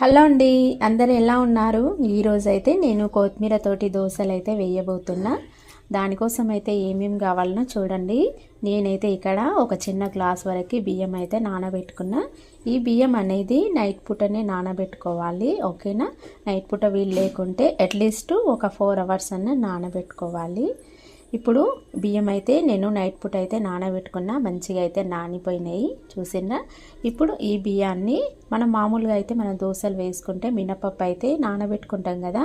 Hello అండి అందరు ఎలా ఉన్నారు? ఈరోజైతే అయితే నేను కొత్తిమీర తోటి దోశలు అయితే వేయబోతున్నా. దానికోసం అయితే ఏమేమి కావాలనో చూడండి. నేనైతే ఇక్కడ ఒక చిన్న గ్లాస్ వరకు బియ్యం అయితే నానబెట్టుకున్నా. ఈ బియ్యం అనేది నైట్ పూటనే నానబెట్టుకోవాలి ఓకేనా? నైట్ పూట వీలు లేకుంటే అట్లీస్ట్ ఒక ఫోర్ అవర్స్ అన్న నానబెట్టుకోవాలి. ఇప్పుడు బియ్యం అయితే నేను నైట్ పూట అయితే నానబెట్టుకున్నా మంచిగా అయితే నానిపోయినాయి చూసిందా ఇప్పుడు ఈ బియ్యాన్ని మనం మామూలుగా అయితే మనం దోశలు వేసుకుంటే మినపప్పు అయితే నానబెట్టుకుంటాం కదా.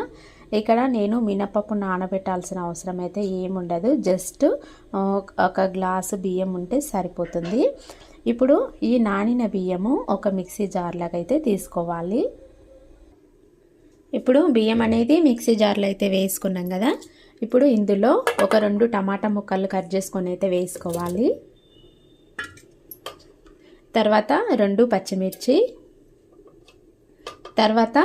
ఇక్కడ నేను మినపప్పు నానబెట్టాల్సిన అవసరం అయితే ఏముండదు. జస్ట్ ఒక గ్లాసు బియ్యం ఉంటే సరిపోతుంది. ఇప్పుడు ఈ నానిన బియ్యము ఒక మిక్సీ జార్లాగా అయితే తీసుకోవాలి. ఇప్పుడు బియ్యం అనేది మిక్సీ జార్లో అయితే వేసుకున్నాం కదా. ఇప్పుడు ఇందులో ఒక రెండు టమాటా ముక్కలు కట్ చేసుకొని అయితే వేసుకోవాలి. తర్వాత రెండు పచ్చిమిర్చి. తర్వాత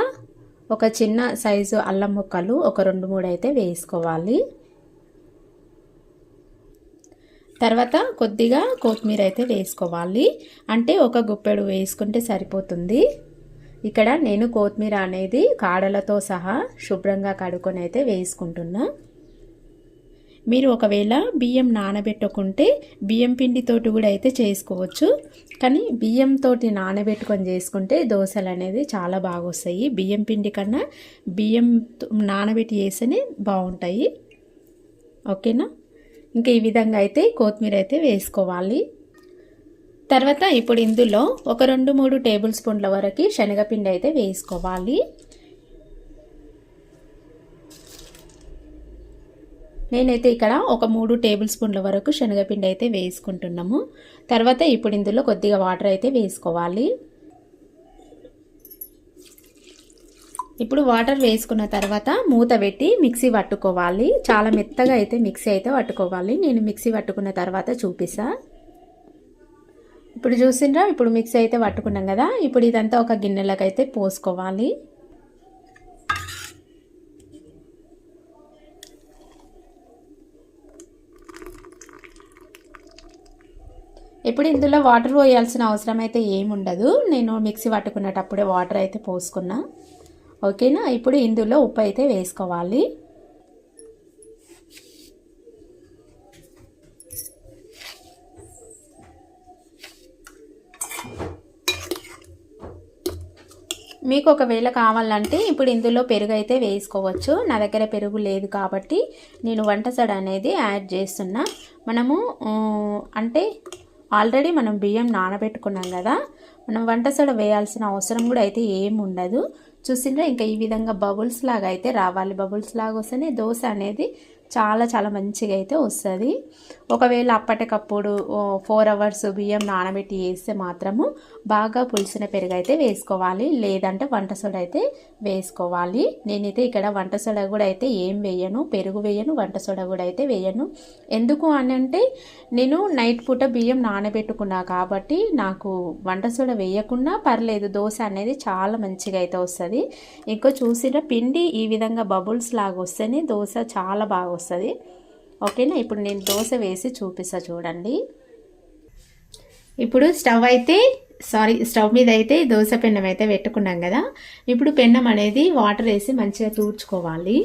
ఒక చిన్న సైజు అల్లం ముక్కలు ఒక రెండు మూడు అయితే వేసుకోవాలి. తర్వాత కొద్దిగా కొత్తిమీర అయితే వేసుకోవాలి. అంటే ఒక గుప్పెడు వేసుకుంటే సరిపోతుంది. ఇక్కడ నేను కొత్తిమీర అనేది కాడలతో సహా శుభ్రంగా కడుక్కొని అయితే వేసుకుంటున్నా. మీరు ఒకవేళ బియ్యం నానబెట్టుకుంటే బియ్యం పిండితోటి కూడా అయితే చేసుకోవచ్చు. కానీ బియ్యంతో నానబెట్టుకొని చేసుకుంటే దోశలు అనేది చాలా బాగా వస్తాయి. బియ్యం పిండి కన్నా బియ్యం నానబెట్టి చేస్తేనే బాగుంటాయి. ఓకేనా? ఇంకా ఈ విధంగా అయితే కొత్తిమీర అయితే వేసుకోవాలి. తర్వాత ఇప్పుడు ఇందులో ఒక రెండు మూడు టేబుల్ స్పూన్ల వరకు శనగపిండి అయితే వేసుకోవాలి. నేనైతే ఇక్కడ ఒక మూడు టేబుల్ స్పూన్ల వరకు శనగపిండి అయితే వేసుకుంటున్నాము. తర్వాత ఇప్పుడు ఇందులో కొద్దిగా వాటర్ అయితే వేసుకోవాలి. ఇప్పుడు వాటర్ వేసుకున్న తర్వాత మూత పెట్టి మిక్సీ పట్టుకోవాలి. చాలా మెత్తగా అయితే మిక్సీ అయితే పట్టుకోవాలి. నేను మిక్సీ పట్టుకున్న తర్వాత చూపిస్తా. ఇప్పుడు చూసిండ్రా? ఇప్పుడు మిక్సీ అయితే పట్టుకున్నాం కదా. ఇప్పుడు ఇదంతా ఒక గిన్నెలకైతే పోసుకోవాలి. ఇప్పుడు ఇందులో వాటర్ పోయాల్సిన అవసరం అయితే ఏముండదు. నేను మిక్సీ పట్టుకునేటప్పుడే వాటర్ అయితే పోసుకున్నా. ఓకేనా? ఇప్పుడు ఇందులో ఉప్పు అయితే వేసుకోవాలి. మీకు ఒకవేళ కావాలంటే ఇప్పుడు ఇందులో పెరుగు అయితే వేసుకోవచ్చు. నా దగ్గర పెరుగు లేదు కాబట్టి నేను వంటసడ అనేది యాడ్ చేస్తున్నా. మనము అంటే ఆల్రెడీ మనం బియ్యం నానబెట్టుకున్నాం కదా మనం వంట సోడ వేయాల్సిన అవసరం కూడా అయితే ఏం ఉండదు. చూసిండ్రా ఇంకా ఈ విధంగా బబుల్స్ లాగా అయితే రావాలి. బబుల్స్ లాగా వస్తేనే దోశ అనేది చాలా చాలా మంచిగా అయితే వస్తుంది. ఒకవేళ అప్పటికప్పుడు ఫోర్ అవర్స్ బియ్యం నానబెట్టి వేస్తే మాత్రము బాగా పులిసిన పెరుగు అయితే వేసుకోవాలి. లేదంటే వంట సోడ అయితే వేసుకోవాలి. నేనైతే ఇక్కడ వంట సోడ కూడా అయితే ఏం వేయను. పెరుగు వేయను వంట సోడ కూడా అయితే వేయను. ఎందుకు అని అంటే నేను నైట్ పూట బియ్యం నానబెట్టుకున్నా కాబట్టి నాకు వంట సోడ వేయకుండా పర్లేదు. దోశ అనేది చాలా మంచిగా అయితే వస్తుంది. ఇంకో చూసిన పిండి ఈ విధంగా బబుల్స్ లాగా వస్తేనే దోశ చాలా బాగా వస్తుంది. ఓకేనా? ఇప్పుడు నేను దోశ వేసి చూపిస్తా చూడండి. ఇప్పుడు స్టవ్ అయితే సారీ స్టవ్ మీద అయితే దోశ పెన్నం అయితే పెట్టుకున్నాం కదా. ఇప్పుడు పెన్నం అనేది వాటర్ వేసి మంచిగా తూర్చుకోవాలి.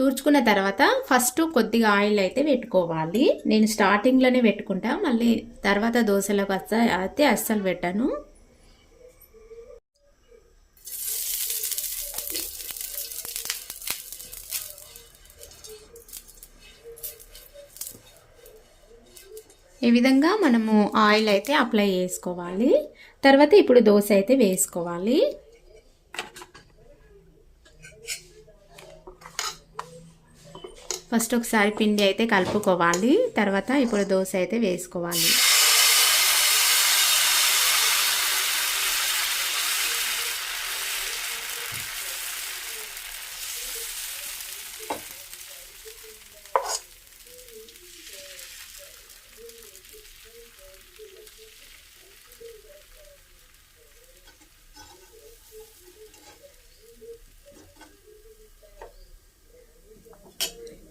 తూర్చుకున్న తర్వాత ఫస్ట్ కొద్దిగా ఆయిల్ అయితే పెట్టుకోవాలి. నేను స్టార్టింగ్లోనే పెట్టుకుంటా. మళ్ళీ తర్వాత దోశలకు అయితే అస్సలు పెట్టాను. ఈ విధంగా మనము ఆయిల్ అయితే అప్లై చేసుకోవాలి. తర్వాత ఇప్పుడు దోశ అయితే వేసుకోవాలి. ఫస్ట్ ఒకసారి పిండి అయితే కలుపుకోవాలి. తర్వాత ఇప్పుడు దోశ అయితే వేసుకోవాలి.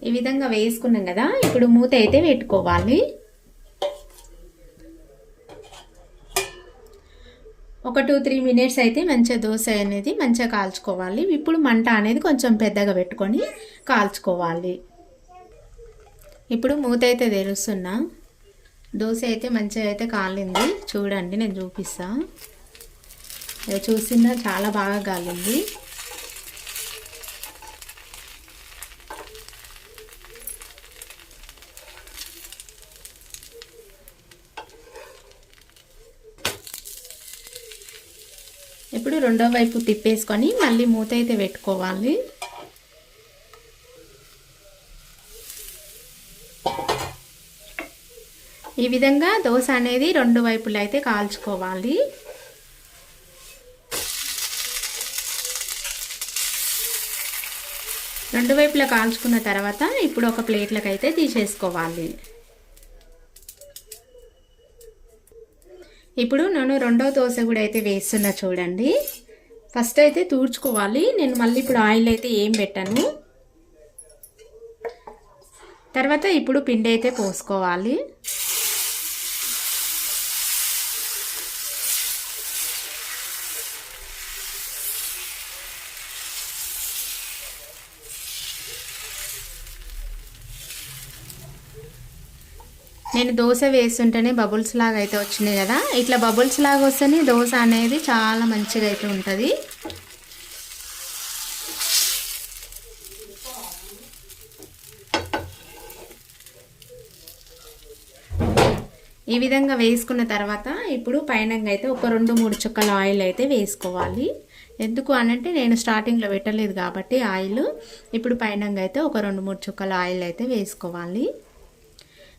ఈ విధంగా వేసుకున్నాం కదా ఇప్పుడు మూత అయితే పెట్టుకోవాలి. ఒక టూ త్రీ మినిట్స్ అయితే మంచిగా దోశ అనేది మంచిగా కాల్చుకోవాలి. ఇప్పుడు మంట అనేది కొంచెం పెద్దగా పెట్టుకొని కాల్చుకోవాలి. ఇప్పుడు మూత అయితే తెరుస్తున్నా. దోశ అయితే మంచిగా అయితే కాలింది. చూడండి నేను చూపిస్తా. చూసిందా? చాలా బాగా కాలింది. ఇప్పుడు రెండో వైపు తిప్పేసుకొని మళ్ళీ మూత అయితే పెట్టుకోవాలి. ఈ విధంగా దోశ అనేది రెండు వైపులు అయితే కాల్చుకోవాలి. రెండు వైపులా కాల్చుకున్న తర్వాత ఇప్పుడు ఒక ప్లేట్లకు అయితే తీసేసుకోవాలి. ఇప్పుడు నేను రెండో దోశ కూడా అయితే వేస్తున్నా చూడండి. ఫస్ట్ అయితే తూడ్చుకోవాలి నేను మళ్ళీ ఇప్పుడు ఆయిల్ అయితే ఏం పెట్టాను. తర్వాత ఇప్పుడు పిండి అయితే పోసుకోవాలి. నేను దోశ వేస్తుంటేనే బబుల్స్ లాగా అయితే వచ్చినాయి కదా. ఇట్లా బబుల్స్ లాగా వస్తేనే దోశ అనేది చాలా మంచిగా అయితే ఉంటుంది. ఈ విధంగా వేసుకున్న తర్వాత ఇప్పుడు పైన అయితే ఒక రెండు మూడు చుక్కల ఆయిల్ అయితే వేసుకోవాలి. ఎందుకు అనంటే నేను స్టార్టింగ్లో పెట్టలేదు కాబట్టి ఆయిల్. ఇప్పుడు పైన అయితే ఒక రెండు మూడు చుక్కల ఆయిల్ అయితే వేసుకోవాలి.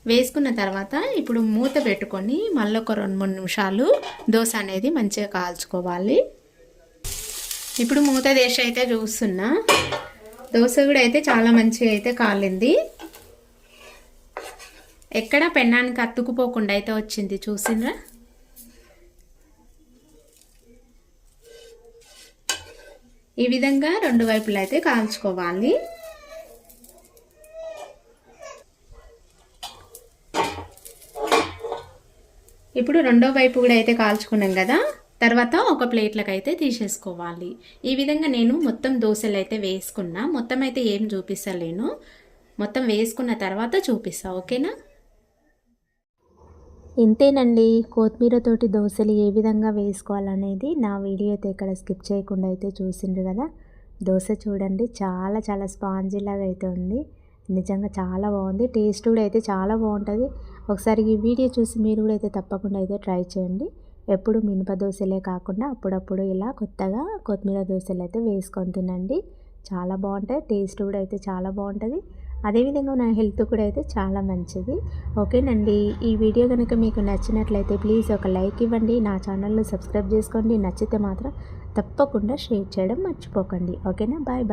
వేసుకున్న తర్వాత ఇప్పుడు మూత పెట్టుకొని మళ్ళీ ఒక రెండు మూడు నిమిషాలు దోశ అనేది మంచిగా కాల్చుకోవాలి. ఇప్పుడు మూత దేశ అయితే చూస్తున్నా. దోశ కూడా అయితే చాలా మంచిగా అయితే కాలింది. ఎక్కడ పెన్నానికి అత్తుకుపోకుండా అయితే వచ్చింది చూసిండ్రా ఈ విధంగా రెండు వైపులు అయితే కాల్చుకోవాలి. ఇప్పుడు రెండో వైపు కూడా అయితే కాల్చుకున్నాం కదా తర్వాత ఒక ప్లేట్లకు అయితే తీసేసుకోవాలి. ఈ విధంగా నేను మొత్తం దోశలు అయితే వేసుకున్నా. మొత్తం అయితే ఏం చూపిస్తలేను. మొత్తం వేసుకున్న తర్వాత చూపిస్తా ఓకేనా? ఇంతేనండి. కొత్తిమీరతోటి దోశలు ఏ విధంగా వేసుకోవాలనేది నా వీడియో అయితే ఇక్కడ స్కిప్ చేయకుండా అయితే చూసిండ్రు కదా. దోశ చూడండి చాలా చాలా స్పాంజీ లాగా అయితే ఉంది. నిజంగా చాలా బాగుంది. టేస్ట్ కూడా అయితే చాలా బాగుంటుంది. ఒకసారి ఈ వీడియో చూసి మీరు కూడా అయితే తప్పకుండా అయితే ట్రై చేయండి. ఎప్పుడు మినప దోశలే కాకుండా అప్పుడప్పుడు ఇలా కొత్తగా కొత్తిమీర దోశలు అయితే వేసుకొని తినండి. చాలా బాగుంటాయి. టేస్ట్ కూడా అయితే చాలా బాగుంటుంది. అదేవిధంగా నా హెల్త్ కూడా అయితే చాలా మంచిది. ఓకేనండి. ఈ వీడియో కనుక మీకు నచ్చినట్లయితే ప్లీజ్ ఒక లైక్ ఇవ్వండి. నా ఛానల్ను సబ్స్క్రైబ్ చేసుకోండి. నచ్చితే మాత్రం తప్పకుండా షేర్ చేయడం మర్చిపోకండి. ఓకేనా? Bye bye.